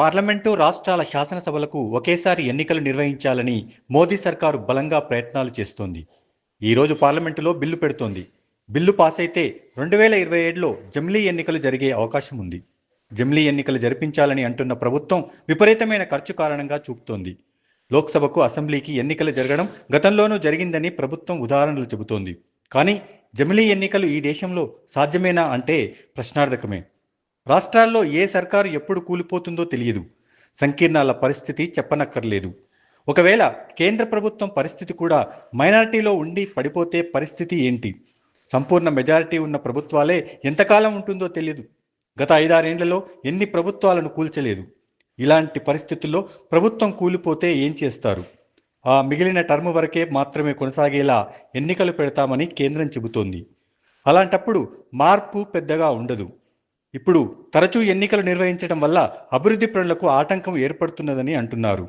Parliament రాష్ట్రాల శాసనసభలకు ఒకేసారి ఎన్నికలు నిర్వహించాలని మోదీ సర్కారు బలంగా ప్రయత్నాలు చేస్తోంది. ఈరోజు పార్లమెంటులో బిల్లు పెడుతోంది. బిల్లు పాస్ అయితే రెండు వేల ఇరవై ఏడులో జమిలీ ఎన్నికలు జరిగే అవకాశం ఉంది. జమిలీ ఎన్నికలు జరిపించాలని అంటున్న ప్రభుత్వం విపరీతమైన ఖర్చు కారణంగా చూపుతోంది. లోక్సభకు అసెంబ్లీకి ఎన్నికలు జరగడం గతంలోనూ జరిగిందని ప్రభుత్వం ఉదాహరణలు చెబుతోంది. కానీ జమిలీ ఎన్నికలు ఈ దేశంలో సాధ్యమేనా అంటే ప్రశ్నార్థకమే. రాష్ట్రాల్లో ఏ సర్కారు ఎప్పుడు కూలిపోతుందో తెలియదు. సంకీర్ణాల పరిస్థితి చెప్పనక్కర్లేదు. ఒకవేళ కేంద్ర ప్రభుత్వం పరిస్థితి కూడా మైనారిటీలో ఉండి పడిపోతే పరిస్థితి ఏంటి? సంపూర్ణ మెజారిటీ ఉన్న ప్రభుత్వాలే ఎంతకాలం ఉంటుందో తెలియదు గత ఐదారేండ్లలో ఎన్ని ప్రభుత్వాలను కూల్చలేదు? ఇలాంటి పరిస్థితుల్లో ప్రభుత్వం కూలిపోతే ఏం చేస్తారు? ఆ మిగిలిన టర్మ్ వరకే మాత్రమే కొనసాగేలా ఎన్నికలు పెడతామని కేంద్రం చెబుతోంది. అలాంటప్పుడు మార్పు పెద్దగా ఉండదు. ఇప్పుడు తరచూ ఎన్నికలు నిర్వహించడం వల్ల అభివృద్ధి పనులకు ఆటంకం ఏర్పడుతున్నదని అంటున్నారు.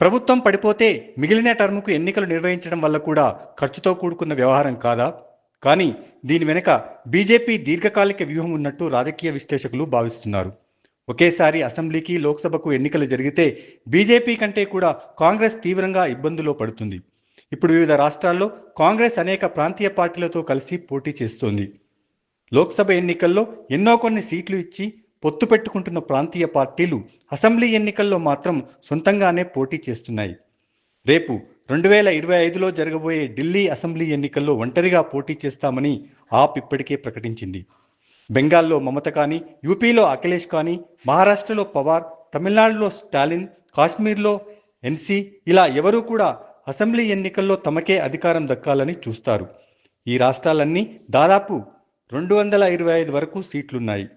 ప్రభుత్వం పడిపోతే మిగిలిన టర్ముకు ఎన్నికలు నిర్వహించడం వల్ల కూడా ఖర్చుతో కూడుకున్న వ్యవహారం కాదా? కానీ దీని వెనుక బీజేపీ దీర్ఘకాలిక వ్యూహం ఉన్నట్టు రాజకీయ విశ్లేషకులు భావిస్తున్నారు. ఒకేసారి అసెంబ్లీకి లోక్సభకు ఎన్నికలు జరిగితే బీజేపీ కంటే కూడా కాంగ్రెస్ తీవ్రంగా ఇబ్బందులో పడుతుంది. ఇప్పుడు వివిధ రాష్ట్రాల్లో కాంగ్రెస్ అనేక ప్రాంతీయ పార్టీలతో కలిసి పోటీ చేస్తోంది. లోక్సభ ఎన్నికల్లో ఎన్నో కొన్ని సీట్లు ఇచ్చి పొత్తు పెట్టుకుంటున్న ప్రాంతీయ పార్టీలు అసెంబ్లీ ఎన్నికల్లో మాత్రం సొంతంగానే పోటీ చేస్తున్నాయి. రేపు రెండు వేల ఇరవై ఐదులో జరగబోయే ఢిల్లీ అసెంబ్లీ ఎన్నికల్లో ఒంటరిగా పోటీ చేస్తామని ఆప్ ఇప్పటికే ప్రకటించింది. బెంగాల్లో మమత కానీ యూపీలో అఖిలేష్ కానీ మహారాష్ట్రలో పవార్ తమిళనాడులో స్టాలిన్ కాశ్మీర్లో ఎన్సీ ఇలా ఎవరూ కూడా అసెంబ్లీ ఎన్నికల్లో తమకే అధికారం దక్కాలని చూస్తారు. ఈ రాష్ట్రాలన్నీ దాదాపు రెండు వందల ఇరవై ఐదు వరకు సీట్లున్నాయి.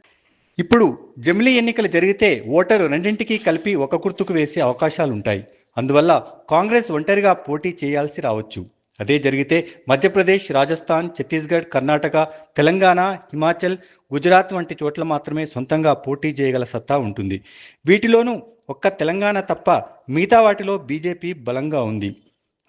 ఇప్పుడు జమిలీ ఎన్నికలు జరిగితే ఓటరు రెండింటికి కలిపి ఒక గుర్తుకు వేసే అవకాశాలుంటాయి. అందువల్ల కాంగ్రెస్ ఒంటరిగా పోటీ చేయాల్సి రావచ్చు. అదే జరిగితే మధ్యప్రదేశ్ రాజస్థాన్ ఛత్తీస్గఢ్ కర్ణాటక తెలంగాణ హిమాచల్ గుజరాత్ వంటి చోట్ల మాత్రమే సొంతంగా పోటీ చేయగల సత్తా ఉంటుంది. వీటిలోనూ ఒక్క తెలంగాణ తప్ప మిగతా వాటిలో బీజేపీ బలంగా ఉంది.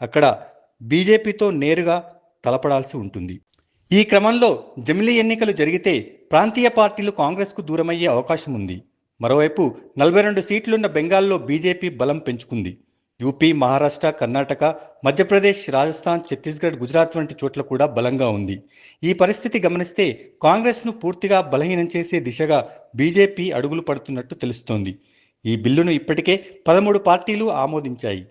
అక్కడ బీజేపీతో నేరుగా తలపడాల్సి ఉంటుంది. ఈ క్రమంలో జమిలీ ఎన్నికలు జరిగితే ప్రాంతీయ పార్టీలు కాంగ్రెస్కు దూరమయ్యే అవకాశం ఉంది. మరోవైపు నలభై రెండు సీట్లున్న బెంగాల్లో బీజేపీ బలం పెంచుకుంది. యూపీ మహారాష్ట్ర కర్ణాటక మధ్యప్రదేశ్ రాజస్థాన్ ఛత్తీస్గఢ్ గుజరాత్ వంటి చోట్ల కూడా బలంగా ఉంది. ఈ పరిస్థితి గమనిస్తే కాంగ్రెస్ను పూర్తిగా బలహీనం చేసే దిశగా బీజేపీ అడుగులు పడుతున్నట్టు తెలుస్తోంది. ఈ బిల్లును ఇప్పటికే పదమూడు పార్టీలు ఆమోదించాయి.